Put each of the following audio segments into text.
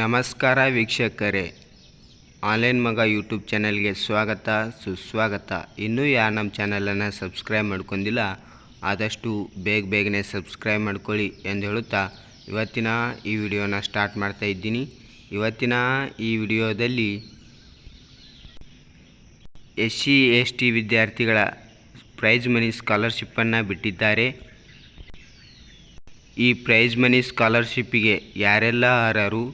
ನಮಸ್ಕಾರ ವೀಕ್ಷಕರೇ. ಆನ್ಲೈನ್ ಮಗ ಯೂಟ್ಯೂಬ್ ಚಾನಲ್ಗೆ ಸ್ವಾಗತ, ಸುಸ್ವಾಗತ. ಇನ್ನೂ ಯಾರು ನಮ್ಮ ಚಾನಲನ್ನು ಸಬ್ಸ್ಕ್ರೈಬ್ ಮಾಡ್ಕೊಂಡಿಲ್ಲ, ಆದಷ್ಟು ಬೇಗ ಬೇಗನೆ ಸಬ್ಸ್ಕ್ರೈಬ್ ಮಾಡ್ಕೊಳ್ಳಿ ಎಂದು ಹೇಳುತ್ತಾ ಇವತ್ತಿನ ಈ ವಿಡಿಯೋನ ಸ್ಟಾರ್ಟ್ ಮಾಡ್ತಾ ಇದ್ದೀನಿ. ಇವತ್ತಿನ ಈ ವಿಡಿಯೋದಲ್ಲಿ ಎಸ್ ಸಿ ಎಸ್ ಟಿ ವಿದ್ಯಾರ್ಥಿಗಳ ಪ್ರೈಸ್ ಮನಿ ಸ್ಕಾಲರ್ಶಿಪ್ಪನ್ನು ಬಿಟ್ಟಿದ್ದಾರೆ. ಈ ಪ್ರೈಸ್ ಮನಿ ಸ್ಕಾಲರ್ಶಿಪ್ಪಿಗೆ ಯಾರೆಲ್ಲ ಅರ್ಹರು?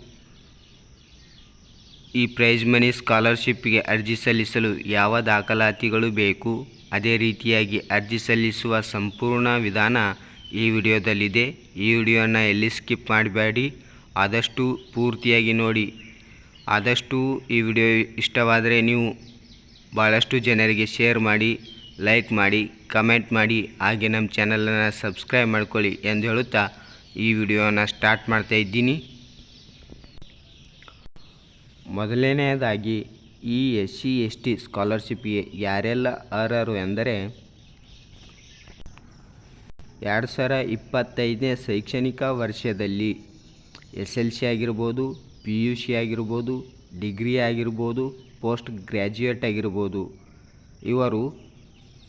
ಈ ಪ್ರೈಸ್ ಮನಿ ಸ್ಕಾಲರ್ಶಿಪ್ಗೆ ಅರ್ಜಿ ಸಲ್ಲಿಸಲು ಯಾವ ದಾಖಲಾತಿಗಳು ಬೇಕು? ಅದೇ ರೀತಿಯಾಗಿ ಅರ್ಜಿ ಸಲ್ಲಿಸುವ ಸಂಪೂರ್ಣ ವಿಧಾನ ಈ ವಿಡಿಯೋದಲ್ಲಿದೆ. ಈ ವಿಡಿಯೋನ ಎಲ್ಲಿ ಸ್ಕಿಪ್ ಮಾಡಬೇಡಿ, ಆದಷ್ಟು ಪೂರ್ತಿಯಾಗಿ ನೋಡಿ. ಆದಷ್ಟು ಈ ವಿಡಿಯೋ ಇಷ್ಟವಾದರೆ ನೀವು ಭಾಳಷ್ಟು ಜನರಿಗೆ ಶೇರ್ ಮಾಡಿ, ಲೈಕ್ ಮಾಡಿ, ಕಮೆಂಟ್ ಮಾಡಿ, ಹಾಗೆ ನಮ್ಮ ಚಾನಲನ್ನು ಸಬ್ಸ್ಕ್ರೈಬ್ ಮಾಡ್ಕೊಳ್ಳಿ ಎಂದು ಹೇಳುತ್ತಾ ಈ ವಿಡಿಯೋನ ಸ್ಟಾರ್ಟ್ ಮಾಡ್ತಾ ಇದ್ದೀನಿ. ಮೊದಲನೆಯದಾಗಿ ಈ ಎಸ್ ಸಿ ಎಸ್ ಟಿ ಸ್ಕಾಲರ್ಶಿಪ್ಗೆ ಯಾರೆಲ್ಲ ಅರ್ಹರು ಎಂದರೆ ಎರಡು ಸಾವಿರ ಇಪ್ಪತ್ತೈದನೇ ಶೈಕ್ಷಣಿಕ ವರ್ಷದಲ್ಲಿ ಎಸ್ ಎಲ್ ಸಿ ಆಗಿರ್ಬೋದು, ಪಿ ಯು ಸಿ ಆಗಿರ್ಬೋದು, ಡಿಗ್ರಿ ಆಗಿರ್ಬೋದು, ಪೋಸ್ಟ್ ಗ್ರ್ಯಾಜುಯೇಟ್ ಆಗಿರ್ಬೋದು. ಇವರು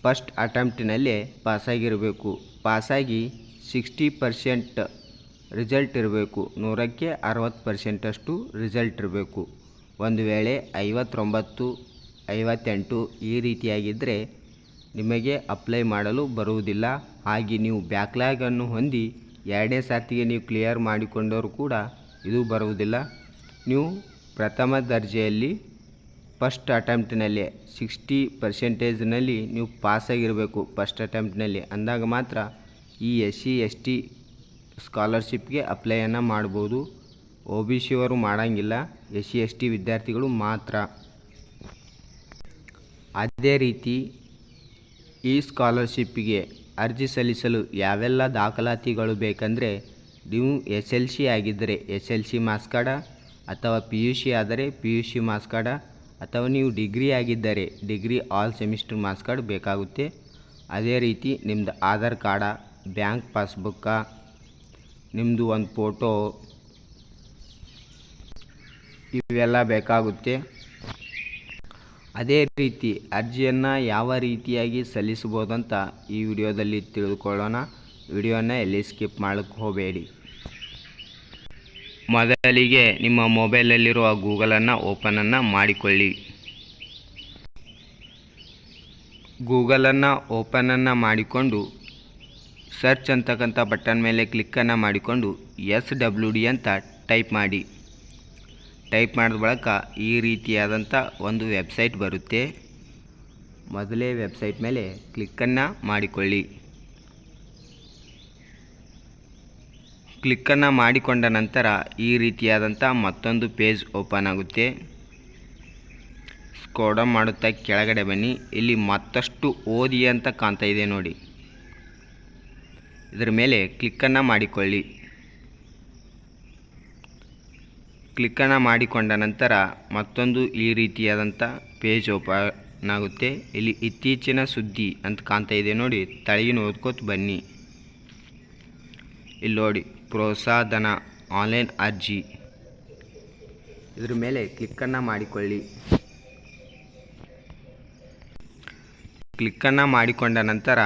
ಫಸ್ಟ್ ಅಟೆಂಪ್ಟಿನಲ್ಲೇ ಪಾಸಾಗಿರಬೇಕು. ಪಾಸಾಗಿ ಸಿಕ್ಸ್ಟಿ ಪರ್ಸೆಂಟ್ ರಿಸಲ್ಟ್ ಇರಬೇಕು. ನೂರಕ್ಕೆ ಅರವತ್ತು ಪರ್ಸೆಂಟಷ್ಟು ರಿಸಲ್ಟ್ ಇರಬೇಕು. ಒಂದು ವೇಳೆ ಐವತ್ತೊಂಬತ್ತು, ಐವತ್ತೆಂಟು ಈ ರೀತಿಯಾಗಿದ್ದರೆ ನಿಮಗೆ ಅಪ್ಲೈ ಮಾಡಲು ಬರುವುದಿಲ್ಲ. ಹಾಗೆ ನೀವು ಬ್ಯಾಕ್ಲಾಗನ್ನು ಹೊಂದಿ ಎರಡನೇ ಸರ್ತಿಗೆ ನೀವು ಕ್ಲಿಯರ್ ಮಾಡಿಕೊಂಡವರು ಕೂಡ ಇದು ಬರುವುದಿಲ್ಲ. ನೀವು ಪ್ರಥಮ ದರ್ಜೆಯಲ್ಲಿ ಫಸ್ಟ್ ಅಟೆಂಪ್ಟ್ನಲ್ಲಿ ಸಿಕ್ಸ್ಟಿ ಪರ್ಸೆಂಟೇಜ್ನಲ್ಲಿ ನೀವು ಪಾಸಾಗಿರಬೇಕು ಫಸ್ಟ್ ಅಟೆಂಪ್ಟ್ನಲ್ಲಿ. ಅಂದಾಗ ಮಾತ್ರ ಈ ಎಸ್ ಸಿ, ಎಸ್ ಟಿ ಸ್ಕಾಲರ್ಶಿಪ್ಗೆ ಅಪ್ಲೈಯನ್ನು ಮಾಡ್ಬೋದು. ಒ ಬಿ ಸಿಯವರು ಮಾಡೋಂಗಿಲ್ಲ. ಎಸ್ ಸಿ, ಎಸ್ ಟಿ ವಿದ್ಯಾರ್ಥಿಗಳು ಮಾತ್ರ. ಅದೇ ರೀತಿ ಈ ಸ್ಕಾಲರ್ಶಿಪ್ಪಿಗೆ ಅರ್ಜಿ ಸಲ್ಲಿಸಲು ಯಾವೆಲ್ಲ ದಾಖಲಾತಿಗಳು ಬೇಕೆಂದರೆ ನೀವು ಎಸ್ ಎಲ್ ಸಿ ಆಗಿದ್ದರೆ S L C marks card ಅಥವಾ ಪಿ ಯು ಸಿ ಆದರೆ P U C marks card ಅಥವಾ ನೀವು ಡಿಗ್ರಿ ಆಗಿದ್ದರೆ degree all semester marks card ಬೇಕಾಗುತ್ತೆ. ಅದೇ ರೀತಿ ನಿಮ್ಮದು ಆಧಾರ್ ಕಾರ್ಡ, ಬ್ಯಾಂಕ್ ಪಾಸ್ಬುಕ್ಕ ನಿಮ್ಮದು ಒಂದು ಫೋಟೋ ಇವೆಲ್ಲ ಬೇಕಾಗುತ್ತೆ. ಅದೇ ರೀತಿ ಅರ್ಜಿಯನ್ನು ಯಾವ ರೀತಿಯಾಗಿ ಸಲ್ಲಿಸ್ಬೋದಂತ ಈ ವಿಡಿಯೋದಲ್ಲಿ ತಿಳಿದುಕೊಳ್ಳೋಣ. ವಿಡಿಯೋನ ಎಲ್ಲಿ ಸ್ಕಿಪ್ ಮಾಡೋಕ್ಕೆ ಹೋಗಬೇಡಿ. ಮೊದಲಿಗೆ ನಿಮ್ಮ ಮೊಬೈಲಲ್ಲಿರುವ ಗೂಗಲನ್ನು ಓಪನನ್ನು ಮಾಡಿಕೊಳ್ಳಿ. ಗೂಗಲನ್ನು ಓಪನನ್ನು ಮಾಡಿಕೊಂಡು ಸರ್ಚ್ ಅಂತಕ್ಕಂಥ ಬಟನ್ ಮೇಲೆ ಕ್ಲಿಕ್ಕನ್ನು ಮಾಡಿಕೊಂಡು ಎಸ್ ಡಬ್ಲ್ಯೂ ಡಿ ಅಂತ ಟೈಪ್ ಮಾಡಿ. ಟೈಪ್ ಮಾಡಿದ ಬಳಿಕ ಈ ರೀತಿಯಾದಂಥ ಒಂದು ವೆಬ್ಸೈಟ್ ಬರುತ್ತೆ. ಮೊದಲೇ ವೆಬ್ಸೈಟ್ ಮೇಲೆ ಕ್ಲಿಕ್ಕನ್ನು ಮಾಡಿಕೊಳ್ಳಿ. ಕ್ಲಿಕ್ಕನ್ನು ಮಾಡಿಕೊಂಡ ನಂತರ ಈ ರೀತಿಯಾದಂಥ ಮತ್ತೊಂದು ಪೇಜ್ ಓಪನ್ ಆಗುತ್ತೆ. ಸ್ಕೋಡೌನ್ ಮಾಡುತ್ತಾ ಕೆಳಗಡೆ ಬನ್ನಿ. ಇಲ್ಲಿ ಮತ್ತಷ್ಟು ಓದಿ ಅಂತ ಕಾಣ್ತಾ ಇದೆ ನೋಡಿ. ಇದರ ಮೇಲೆ ಕ್ಲಿಕ್ಕನ್ನು ಮಾಡಿಕೊಳ್ಳಿ. ಕ್ಲಿಕ್ಕನ್ನು ಮಾಡಿಕೊಂಡ ನಂತರ ಮತ್ತೊಂದು ಈ ರೀತಿಯಾದಂಥ ಪೇಜ್ ಓಪನ್ ಆಗುತ್ತೆ. ಇಲ್ಲಿ ಇತ್ತೀಚಿನ ಸುದ್ದಿ ಅಂತ ಕಾಣ್ತಾ ಇದೆ ನೋಡಿ, ತಳಗಿನ ಓದ್ಕೋತ ಬನ್ನಿ. ಇಲ್ಲಿ ನೋಡಿ ಪ್ರೋತ್ಸಾಹಧನ ಆನ್ಲೈನ್ ಅರ್ಜಿ. ಇದ್ರ ಮೇಲೆ ಕ್ಲಿಕ್ಕನ್ನು ಮಾಡಿಕೊಳ್ಳಿ. ಕ್ಲಿಕ್ಕನ್ನು ಮಾಡಿಕೊಂಡ ನಂತರ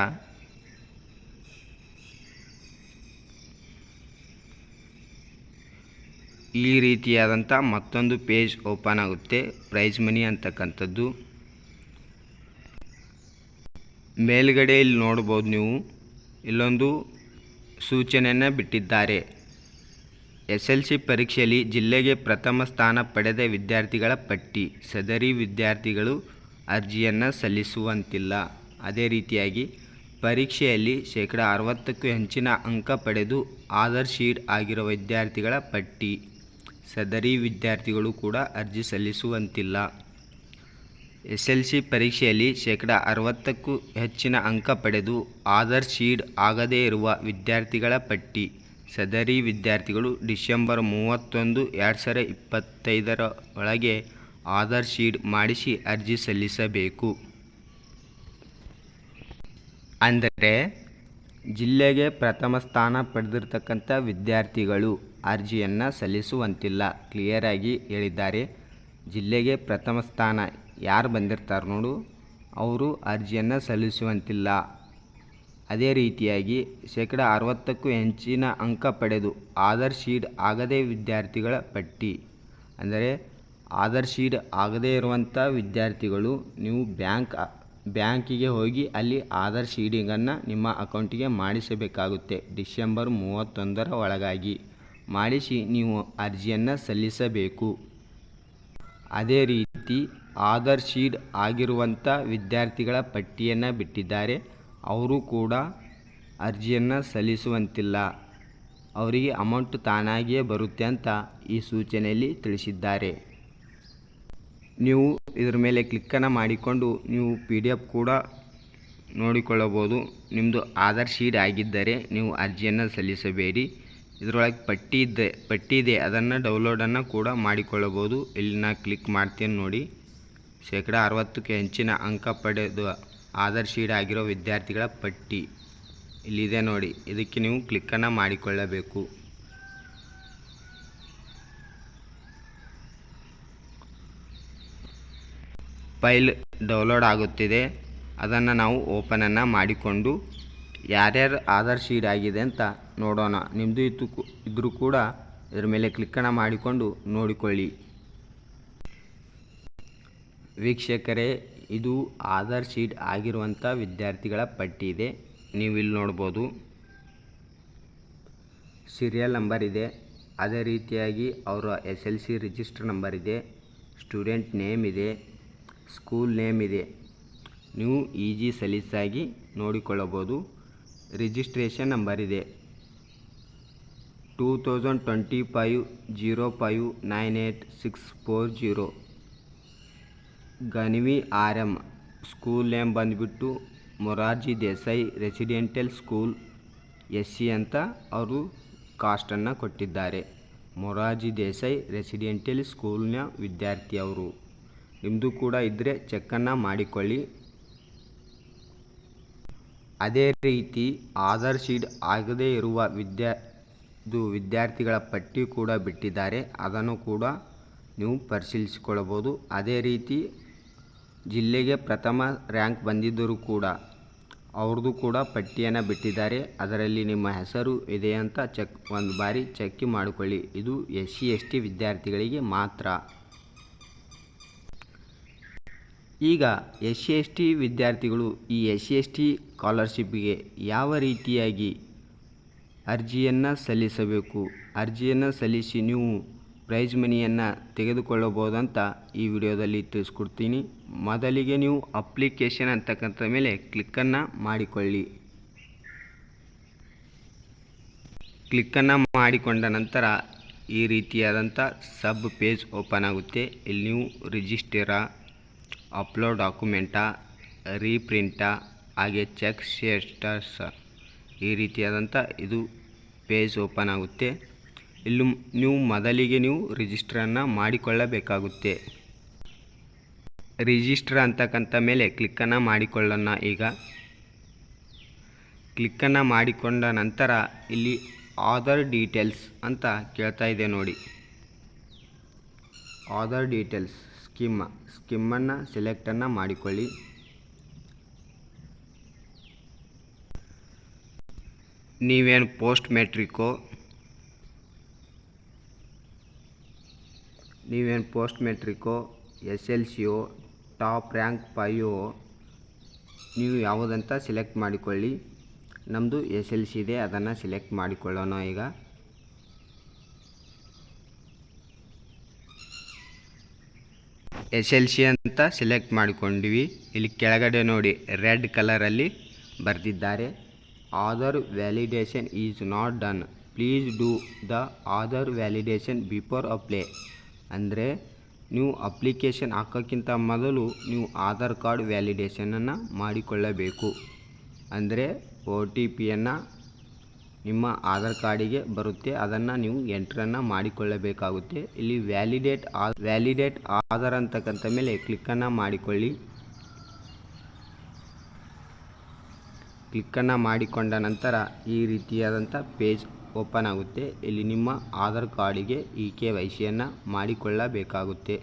ಈ ರೀತಿಯಾದಂಥ ಮತ್ತೊಂದು ಪೇಜ್ ಓಪನ್ ಆಗುತ್ತೆ. ಪ್ರೈಸ್ ಮನಿ ಅಂತಕ್ಕಂಥದ್ದು. ಮೇಲ್ಗಡೆ ಇಲ್ಲಿ ನೋಡ್ಬೋದು ನೀವು. ಇಲ್ಲೊಂದು ಸೂಚನೆಯನ್ನು ಬಿಟ್ಟಿದ್ದಾರೆ. ಎಸ್ ಎಲ್ ಸಿ ಪರೀಕ್ಷೆಯಲ್ಲಿ ಜಿಲ್ಲೆಗೆ ಪ್ರಥಮ ಸ್ಥಾನ ಪಡೆದ ವಿದ್ಯಾರ್ಥಿಗಳ ಪಟ್ಟಿ. ಸದರಿ ವಿದ್ಯಾರ್ಥಿಗಳು ಅರ್ಜಿಯನ್ನು ಸಲ್ಲಿಸುವಂತಿಲ್ಲ. ಅದೇ ರೀತಿಯಾಗಿ ಪರೀಕ್ಷೆಯಲ್ಲಿ ಶೇಕಡ ಅರವತ್ತಕ್ಕೂ ಹೆಚ್ಚಿನ ಅಂಕ ಪಡೆದು ಆಧಾರ್ ಶೀಟ್ ಆಗಿರುವ ವಿದ್ಯಾರ್ಥಿಗಳ ಪಟ್ಟಿ. ಸದರಿ ವಿದ್ಯಾರ್ಥಿಗಳು ಕೂಡ ಅರ್ಜಿ ಸಲ್ಲಿಸುವಂತಿಲ್ಲ. ಎಸ್ ಎಲ್ ಸಿ ಪರೀಕ್ಷೆಯಲ್ಲಿ ಶೇಕಡ ಅರವತ್ತಕ್ಕೂ ಹೆಚ್ಚಿನ ಅಂಕ ಪಡೆದು ಆಧಾರ್ ಶೀಡ್ ಆಗದೇ ಇರುವ ವಿದ್ಯಾರ್ಥಿಗಳ ಪಟ್ಟಿ. ಸದರಿ ವಿದ್ಯಾರ್ಥಿಗಳು ಡಿಸೆಂಬರ್ ಮೂವತ್ತೊಂದು, ಎರಡು ಸಾವಿರ ಇಪ್ಪತ್ತೈದರ ಒಳಗೆ ಆಧಾರ್ ಶೀಡ್ ಮಾಡಿಸಿ ಅರ್ಜಿ ಸಲ್ಲಿಸಬೇಕು. ಅಂದರೆ ಜಿಲ್ಲೆಗೆ ಪ್ರಥಮ ಸ್ಥಾನ ಪಡೆದಿರ್ತಕ್ಕಂಥ ವಿದ್ಯಾರ್ಥಿಗಳು ಅರ್ಜಿಯನ್ನು ಸಲ್ಲಿಸುವಂತಿಲ್ಲ. ಕ್ಲಿಯರಾಗಿ ಹೇಳಿದ್ದಾರೆ. ಜಿಲ್ಲೆಗೆ ಪ್ರಥಮ ಸ್ಥಾನ ಯಾರು ಬಂದಿರ್ತಾರೆ ನೋಡು. ಅವರು ಅರ್ಜಿಯನ್ನು ಸಲ್ಲಿಸುವಂತಿಲ್ಲ. ಅದೇ ರೀತಿಯಾಗಿ ಶೇಕಡ ಅರವತ್ತಕ್ಕೂ ಹೆಚ್ಚಿನ ಅಂಕ ಪಡೆದು ಆಧಾರ್ ಶೀಟ್ ಆಗದೇ ವಿದ್ಯಾರ್ಥಿಗಳ ಪಟ್ಟಿ. ಅಂದರೆ ಆಧಾರ್ ಶೀಟ್ ಆಗದೇ ಇರುವಂಥ ವಿದ್ಯಾರ್ಥಿಗಳು ನೀವು ಬ್ಯಾಂಕ್, ಬ್ಯಾಂಕಿಗೆ ಹೋಗಿ ಅಲ್ಲಿ ಆಧಾರ್ ಶೀಡಿಂಗನ್ನು ನಿಮ್ಮ ಅಕೌಂಟಿಗೆ ಮಾಡಿಸಬೇಕಾಗುತ್ತೆ. ಡಿಸೆಂಬರ್ ಮೂವತ್ತೊಂದರ ಒಳಗಾಗಿ. ಮಾಡಿಸಿ ನೀವು ಅರ್ಜಿಯನ್ನು ಸಲ್ಲಿಸಬೇಕು. ಅದೇ ರೀತಿ ಆಧಾರ್ ಶೀಟ್ ಆಗಿರುವಂಥ ವಿದ್ಯಾರ್ಥಿಗಳ ಪಟ್ಟಿಯನ್ನು ಬಿಟ್ಟಿದ್ದಾರೆ. ಅವರು ಕೂಡ ಅರ್ಜಿಯನ್ನು ಸಲ್ಲಿಸುವಂತಿಲ್ಲ. ಅವರಿಗೆ ಅಮೌಂಟ್ ತಾನಾಗಿಯೇ ಬರುತ್ತೆ ಅಂತ ಈ ಸೂಚನೆಯಲ್ಲಿ ತಿಳಿಸಿದ್ದಾರೆ. ನೀವು ಇದರ ಮೇಲೆ ಕ್ಲಿಕ್ಕನ್ನು ಮಾಡಿಕೊಂಡು ನೀವು ಪಿ ಡಿ ಎಫ್ ಕೂಡ ನೋಡಿಕೊಳ್ಳಬಹುದು. ನಿಮ್ಮದು ಆಧಾರ್ ಶೀಟ್ ಆಗಿದ್ದರೆ ನೀವು ಅರ್ಜಿಯನ್ನು ಸಲ್ಲಿಸಬೇಡಿ. ಇದರೊಳಗೆ ಪಟ್ಟಿ ಇದೆ ಪಟ್ಟಿ ಇದೆ. ಅದನ್ನು ಡೌನ್ಲೋಡನ್ನು ಕೂಡ ಮಾಡಿಕೊಳ್ಳಬಹುದು. ಇಲ್ಲಿ ನಾ ಕ್ಲಿಕ್ ಮಾಡ್ತೀನಿ ನೋಡಿ. ಶೇಕಡ ಅರವತ್ತಕ್ಕೆ ಹೆಚ್ಚಿನ ಅಂಕ ಪಡೆದು ಆಧಾರ್ ಶೀಟ್ ಆಗಿರೋ ವಿದ್ಯಾರ್ಥಿಗಳ ಪಟ್ಟಿ ಇಲ್ಲಿದೆ ನೋಡಿ. ಇದಕ್ಕೆ ನೀವು ಕ್ಲಿಕ್ಕನ್ನು ಮಾಡಿಕೊಳ್ಳಬೇಕು. ಫೈಲ್ ಡೌನ್ಲೋಡ್ ಆಗುತ್ತಿದೆ. ಅದನ್ನು ನಾವು ಓಪನನ್ನು ಮಾಡಿಕೊಂಡು ಯಾರ್ಯಾರು ಆಧಾರ್ ಶೀಟ್ ಆಗಿದೆ ಅಂತ ನೋಡೋಣ. ನಿಮ್ಮದು ಇತ್ತು ಇದ್ದರೂ ಕೂಡ ಇದರ ಮೇಲೆ ಕ್ಲಿಕ್ಕನ್ನು ಮಾಡಿಕೊಂಡು ನೋಡಿಕೊಳ್ಳಿ. ವೀಕ್ಷಕರೇ, ಇದು ಆಧಾರ್ ಶೀಟ್ ಆಗಿರುವಂಥ ವಿದ್ಯಾರ್ಥಿಗಳ ಪಟ್ಟಿ ಇದೆ. ನೀವು ಇಲ್ಲಿ ನೋಡ್ಬೋದು. ಸೀರಿಯಲ್ ನಂಬರ್ ಇದೆ. ಅದೇ ರೀತಿಯಾಗಿ ಅವರ S L C register number ಇದೆ. ಸ್ಟೂಡೆಂಟ್ ನೇಮ್ ಇದೆ. ಸ್ಕೂಲ್ ನೇಮ್ ಇದೆ. ನೀವು ಈಜಿ ಸಲೀಸಾಗಿ ನೋಡಿಕೊಳ್ಳಬಹುದು. ರಿಜಿಸ್ಟ್ರೇಷನ್ ನಂಬರ್ ಇದೆ. Two thousand twenty five zero five nine eight six four zero. ಗನ್ವಿ R M school name ಬಂದುಬಿಟ್ಟು Morarji Desai residential school, S C ಅಂತ ಅವರು ಕಾಸ್ಟನ್ನು ಕೊಟ್ಟಿದ್ದಾರೆ. ಮೊರಾರ್ಜಿ ದೇಸಾಯಿ ರೆಸಿಡೆಂಟಲ್ ಸ್ಕೂಲ್ನ ವಿದ್ಯಾರ್ಥಿ ಅವರು ನಿಮ್ಮದು ಕೂಡ ಇದ್ದರೆ ಚೆಕ್ಕನ್ನು ಮಾಡಿಕೊಳ್ಳಿ. ಅದೇ ರೀತಿ ಆಧಾರ್ ಶೀಟ್ ಆಗದೇ ಇರುವ ವಿದ್ಯಾ ದು ವಿದ್ಯಾರ್ಥಿಗಳ ಪಟ್ಟಿ ಕೂಡ ಬಿಟ್ಟಿದ್ದಾರೆ. ಅದನ್ನು ಕೂಡ ನೀವು ಪರಿಶೀಲಿಸಿಕೊಳ್ಳಬಹುದು. ಅದೇ ರೀತಿ ಜಿಲ್ಲೆಗೆ ಪ್ರಥಮ ರ್ಯಾಂಕ್ ಬಂದಿದ್ದರೂ ಕೂಡ ಅವ್ರದ್ದು ಕೂಡ ಪಟ್ಟಿಯನ್ನು ಬಿಟ್ಟಿದ್ದಾರೆ. ಅದರಲ್ಲಿ ನಿಮ್ಮ ಹೆಸರು ಇದೆ ಅಂತ ಚೆಕ್, ಒಂದು ಬಾರಿ ಚೆಕ್ ಮಾಡಿಕೊಳ್ಳಿ. ಇದು ಎಸ್ ಸಿ ಎಸ್ ಟಿ ವಿದ್ಯಾರ್ಥಿಗಳಿಗೆ ಮಾತ್ರ. ಈಗ ಎಸ್ ಸಿ ಎಸ್ ಟಿ ವಿದ್ಯಾರ್ಥಿಗಳು ಈ ಎಸ್ ಸಿ ಎಸ್ ಟಿ ಸ್ಕಾಲರ್ಶಿಪ್ಗೆ ಯಾವ ರೀತಿಯಾಗಿ ಅರ್ಜಿಯನ್ನು ಸಲ್ಲಿಸಬೇಕು? ಅರ್ಜಿಯನ್ನು ಸಲ್ಲಿಸಿ ನೀವು ಪ್ರೈಜ್ ಮನಿಯನ್ನು ತೆಗೆದುಕೊಳ್ಳಬಹುದಂತ ಈ ವಿಡಿಯೋದಲ್ಲಿ ತಿಳಿಸ್ಕೊಡ್ತೀನಿ. ಮೊದಲಿಗೆ ನೀವು ಅಪ್ಲಿಕೇಶನ್ ಅಂತಕ್ಕಂಥ ಮೇಲೆ ಕ್ಲಿಕ್ಕನ್ನು ಮಾಡಿಕೊಳ್ಳಿ. ಕ್ಲಿಕ್ಕನ್ನು ಮಾಡಿಕೊಂಡ ನಂತರ ಈ ರೀತಿಯಾದಂಥ ಸಬ್ ಪೇಜ್ ಓಪನ್ ಆಗುತ್ತೆ. ಇಲ್ಲಿ ನೀವು ರಿಜಿಸ್ಟರ ಅಪ್ಲೋಡ್ ಡಾಕ್ಯುಮೆಂಟಾ, ರೀಪ್ರಿಂಟಾ, ಹಾಗೆ ಚೆಕ್ ಸ್ಟೇಟಸ್ ಈ ರೀತಿಯಾದಂಥ ಇದು ಪೇಜ್ ಓಪನ್ ಆಗುತ್ತೆ. ಇಲ್ಲಿ ನೀವು ಮೊದಲಿಗೆ ನೀವು ರಿಜಿಸ್ಟ್ರನ್ನು ಮಾಡಿಕೊಳ್ಳಬೇಕಾಗುತ್ತೆ. ರಿಜಿಸ್ಟ್ರ್ ಅಂತಕ್ಕಂಥ ಮೇಲೆ ಕ್ಲಿಕ್ಕನ್ನು ಮಾಡಿಕೊಳ್ಳೋಣ ಈಗ. ಕ್ಲಿಕ್ಕನ್ನು ಮಾಡಿಕೊಂಡ ನಂತರ ಇಲ್ಲಿ ಆಧಾರ್ ಡೀಟೇಲ್ಸ್ ಅಂತ ಕೇಳ್ತಾ ಇದೆ ನೋಡಿ. ಆಧಾರ್ ಡೀಟೇಲ್ಸ್. ಸ್ಕಿಮ್, ಸ್ಕಿಮ್ಮನ್ನು ಸೆಲೆಕ್ಟನ್ನು ಮಾಡಿಕೊಳ್ಳಿ. ನೀವೇನು ಪೋಸ್ಟ್ ಮೆಟ್ರಿಕೋ? ನೀವೇನು ಪೋಸ್ಟ್ ಮೆಟ್ರಿಕೋ? ಎಸ್ ಎಲ್ ಸಿ ಒ ಟಾಪ್ ರ್ಯಾಂಕ್ ಫೈಯೋ ನೀವು ಯಾವುದಂತ ಸೆಲೆಕ್ಟ್ ಮಾಡಿಕೊಳ್ಳಿ. ನಮ್ಮದು ಎಸ್ ಎಲ್ ಸಿ ಇದೆ, ಅದನ್ನು ಸೆಲೆಕ್ಟ್ ಮಾಡಿಕೊಳ್ಳೋಣ ಈಗ. ಎಸ್ ಎಲ್ ಸಿ ಅಂತ ಸೆಲೆಕ್ಟ್ ಮಾಡಿಕೊಂಡ್ವಿ. ಇಲ್ಲಿ ಕೆಳಗಡೆ ನೋಡಿ, ರೆಡ್ ಕಲರಲ್ಲಿ ಬರೆದಿದ್ದಾರೆ. Aadhaar validation is not done. Please do the Aadhaar validation before apply ಅಂದರೆ, ನೀವು ಅಪ್ಲಿಕೇಶನ್ ಹಾಕೋಕ್ಕಿಂತ ಮೊದಲು ನೀವು ಆಧಾರ್ ಕಾರ್ಡ್ ವ್ಯಾಲಿಡೇಷನನ್ನು ಮಾಡಿಕೊಳ್ಳಬೇಕು. ಅಂದರೆ ಒ ಟಿ ಪಿಯನ್ನು ನಿಮ್ಮ ಆಧಾರ್ ಕಾರ್ಡಿಗೆ ಬರುತ್ತೆ. ಅದನ್ನು ನೀವು ಎಂಟ್ರನ್ನು ಮಾಡಿಕೊಳ್ಳಬೇಕಾಗುತ್ತೆ. ಇಲ್ಲಿ ವ್ಯಾಲಿಡೇಟ್ ಆ, ವ್ಯಾಲಿಡೇಟ್ ಆಧಾರ್ ಅಂತಕ್ಕಂಥ ಮೇಲೆ ಕ್ಲಿಕ್ಕನ್ನು ಮಾಡಿಕೊಳ್ಳಿ. ಕ್ಲಿಕ್ಕನ್ನು ಮಾಡಿಕೊಂಡ ನಂತರ ಈ ರೀತಿಯಾದಂಥ ಪೇಜ್ ಓಪನ್ ಆಗುತ್ತೆ. ಇಲ್ಲಿ ನಿಮ್ಮ ಆಧಾರ್ ಕಾರ್ಡಿಗೆ ಈ ಕೆ ವೈ ಸಿಯನ್ನು ಮಾಡಿಕೊಳ್ಳಬೇಕಾಗುತ್ತೆ.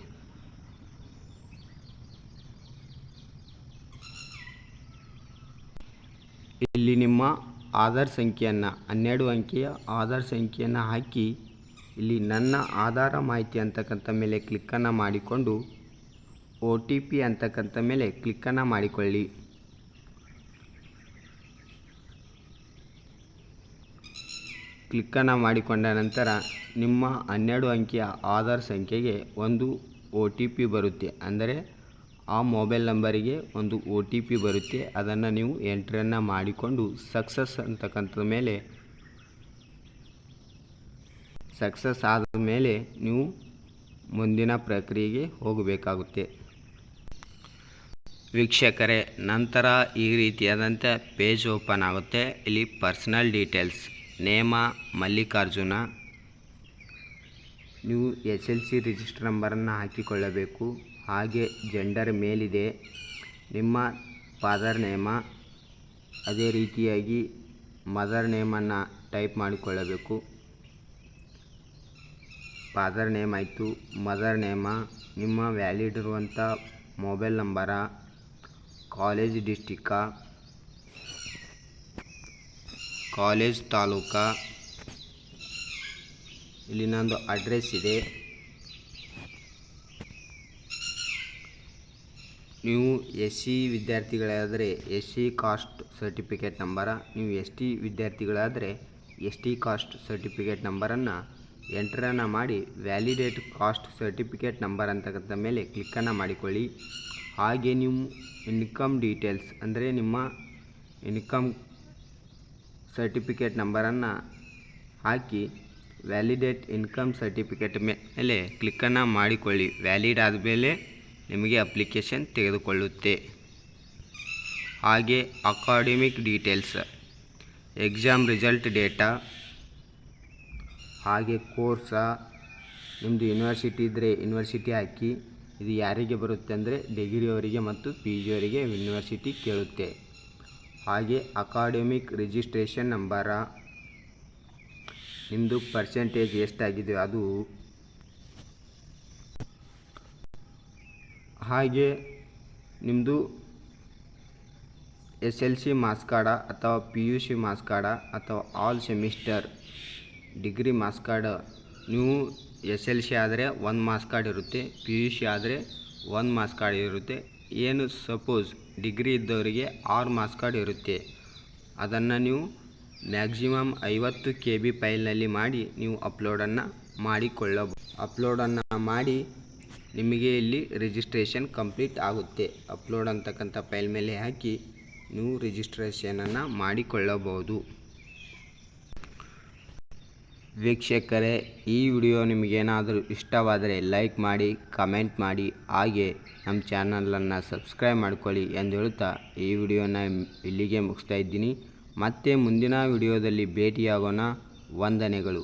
ಇಲ್ಲಿ ನಿಮ್ಮ ಆಧಾರ್ ಸಂಖ್ಯೆಯನ್ನು, ಹನ್ನೆರಡು ಅಂಕಿಯ ಆಧಾರ್ ಸಂಖ್ಯೆಯನ್ನು ಹಾಕಿ, ಇಲ್ಲಿ ನನ್ನ ಆಧಾರ ಮಾಹಿತಿ ಅಂತಕ್ಕಂಥ ಮೇಲೆ ಕ್ಲಿಕ್ಕನ್ನು ಮಾಡಿಕೊಂಡು, ಒ ಟಿ ಪಿ ಅಂತಕ್ಕಂಥ ಮೇಲೆ ಕ್ಲಿಕ್ಕನ್ನು ಮಾಡಿಕೊಳ್ಳಿ. ಕ್ಲಿಕ್ಕನ್ನು ಮಾಡಿಕೊಂಡ ನಂತರ ನಿಮ್ಮ ಹನ್ನೆರಡು ಅಂಕಿಯ ಆಧಾರ್ ಸಂಖ್ಯೆಗೆ ಒಂದು ಒ ಟಿ ಪಿ ಬರುತ್ತೆ. ಅಂದರೆ ಆ ಮೊಬೈಲ್ ನಂಬರಿಗೆ ಒಂದು ಒ ಟಿ ಪಿ ಬರುತ್ತೆ. ಅದನ್ನು ನೀವು ಎಂಟ್ರನ್ನು ಮಾಡಿಕೊಂಡು ಸಕ್ಸಸ್ ಅಂತಕ್ಕಂಥದ ಮೇಲೆ, ಸಕ್ಸಸ್ ಆದ ಮೇಲೆ ನೀವು ಮುಂದಿನ ಪ್ರಕ್ರಿಯೆಗೆ ಹೋಗಬೇಕಾಗುತ್ತೆ. ವೀಕ್ಷಕರೇ, ನಂತರ ಈ ರೀತಿಯಾದಂಥ ಪೇಜ್ ಓಪನ್ ಆಗುತ್ತೆ. ಇಲ್ಲಿ ಪರ್ಸನಲ್ ಡೀಟೇಲ್ಸ್, ನೇಮ, ಮಲ್ಲಿಕಾರ್ಜುನ, ನೀವು ಎಸ್ ಎಲ್ ಸಿ ರಿಜಿಸ್ಟರ್ ನಂಬರನ್ನು ಹಾಕಿಕೊಳ್ಳಬೇಕು. ಹಾಗೆ ಜೆಂಡರ್ ಮೇಲಿದೆ. ನಿಮ್ಮ ಫಾದರ್ ನೇಮ, ಅದೇ ರೀತಿಯಾಗಿ ಮದರ್ ನೇಮನ್ನು ಟೈಪ್ ಮಾಡಿಕೊಳ್ಳಬೇಕು. ಫಾದರ್ ನೇಮ್ ಆಯಿತು ಮದರ್ ನೇಮ, ನಿಮ್ಮ ವ್ಯಾಲಿಡ್ ಇರುವಂಥ mobile number college district college taluka ಇಲ್ಲಿ ನಂದು ಅಡ್ರೆಸ್ ಇದೆ. ನೀವು S C ವಿದ್ಯಾರ್ಥಿಗಳಾದರೆ S C caste certificate number, ನೀವು ಎಸ್ ಟಿ ವಿದ್ಯಾರ್ಥಿಗಳಾದರೆ ಎಸ್ ಟಿ ಕಾಸ್ಟ್ ಸರ್ಟಿಫಿಕೇಟ್ ನಂಬರನ್ನು ಎಂಟ್ರನ್ನು ಮಾಡಿ ವ್ಯಾಲಿಡೇಟ್ ಕಾಸ್ಟ್ ಸರ್ಟಿಫಿಕೇಟ್ ನಂಬರ್ ಅಂತಕ್ಕಂಥ ಮೇಲೆ ಕ್ಲಿಕ್ಕನ್ನು ಮಾಡಿಕೊಳ್ಳಿ. ಹಾಗೆ ನಿಮ್ಮ ಇನ್ಕಮ್ ಡೀಟೇಲ್ಸ್ ಅಂದರೆ ನಿಮ್ಮ ಇನ್ಕಮ್ ಸರ್ಟಿಫಿಕೇಟ್ ನಂಬರನ್ನು ಹಾಕಿ ವ್ಯಾಲಿಡೇಟ್ ಇನ್ಕಮ್ ಸರ್ಟಿಫಿಕೇಟ್ ಮೇಲೆ ಕ್ಲಿಕ್ಕನ್ನು ಮಾಡಿಕೊಳ್ಳಿ. ವ್ಯಾಲಿಡ್ ಆದಮೇಲೆ ನಿಮಗೆ ಅಪ್ಲಿಕೇಶನ್ ತೆಗೆದುಕೊಳ್ಳುತ್ತೆ. ಹಾಗೆ academic details, exam result data, ಹಾಗೆ ಕೋರ್ಸ ನಿಮ್ಮದು ಯೂನಿವರ್ಸಿಟಿ ಇದ್ದರೆ ಯೂನಿವರ್ಸಿಟಿ ಹಾಕಿ, ಇದು ಯಾರಿಗೆ ಬರುತ್ತೆ ಅಂದರೆ ಡಿಗ್ರಿಯವರಿಗೆ ಮತ್ತು ಪಿ ಜಿಯವರಿಗೆ ಯೂನಿವರ್ಸಿಟಿ ಕೇಳುತ್ತೆ. ಹಾಗೆ ಅಕಾಡೆಮಿಕ್ ರಿಜಿಸ್ಟ್ರೇಷನ್ ನಂಬರ ನಿಮ್ಮದು ಪರ್ಸೆಂಟೇಜ್ ಎಷ್ಟಾಗಿದೆ ಅದು ಹಾಗೆ ನಿಮ್ಮದು S L C marks card ಅಥವಾ P U C marks card ಅಥವಾ all semester degree marks card ನೀವು ಎಸ್ ಎಲ್ ಸಿ ಆದರೆ ಒಂದು ಮಾರ್ಕ್ಸ್ ಕಾರ್ಡ್ ಇರುತ್ತೆ, ಪಿ ಯು ಸಿ ಆದರೆ ಒಂದು ಮಾರ್ಕ್ಸ್ ಕಾರ್ಡ್ ಇರುತ್ತೆ. ಏನು ಸಪೋಸ್ ಡಿಗ್ರಿ ಇದ್ದವರಿಗೆ ಆರು ಮಾರ್ಕ್ಸ್ ಕಾರ್ಡ್ ಇರುತ್ತೆ. ಅದನ್ನು ನೀವು ಮ್ಯಾಕ್ಸಿಮಮ್ ಐವತ್ತು ಕೆ ಬಿ ಫೈಲ್ನಲ್ಲಿ ಮಾಡಿ ನೀವು ಅಪ್ಲೋಡನ್ನು ಮಾಡಿಕೊಳ್ಳಬಹುದು ಅಪ್ಲೋಡನ್ನು ಮಾಡಿ ನಿಮಗೆ ಇಲ್ಲಿ ರಿಜಿಸ್ಟ್ರೇಷನ್ ಕಂಪ್ಲೀಟ್ ಆಗುತ್ತೆ. ಅಪ್ಲೋಡ್ ಅಂತಕ್ಕಂಥ ಫೈಲ್ ಮೇಲೆ ಹಾಕಿ ನೀವು ರಿಜಿಸ್ಟ್ರೇಷನನ್ನು ಮಾಡಿಕೊಳ್ಳಬಹುದು. ವೀಕ್ಷಕರೇ, ಈ ವಿಡಿಯೋ ನಿಮಗೇನಾದರೂ ಇಷ್ಟವಾದರೆ ಲೈಕ್ ಮಾಡಿ ಕಮೆಂಟ್ ಮಾಡಿ, ಹಾಗೆ ನಮ್ಮ ಚಾನಲನ್ನು ಸಬ್ಸ್ಕ್ರೈಬ್ ಮಾಡ್ಕೊಳ್ಳಿ ಎಂದು ಹೇಳುತ್ತಾ ಈ ವಿಡಿಯೋನ ಇಲ್ಲಿಗೆ ಮುಗಿಸ್ತಾ ಇದ್ದೀನಿ. ಮತ್ತೆ ಮುಂದಿನ ವಿಡಿಯೋದಲ್ಲಿ ಭೇಟಿಯಾಗೋಣ. ವಂದನೆಗಳು.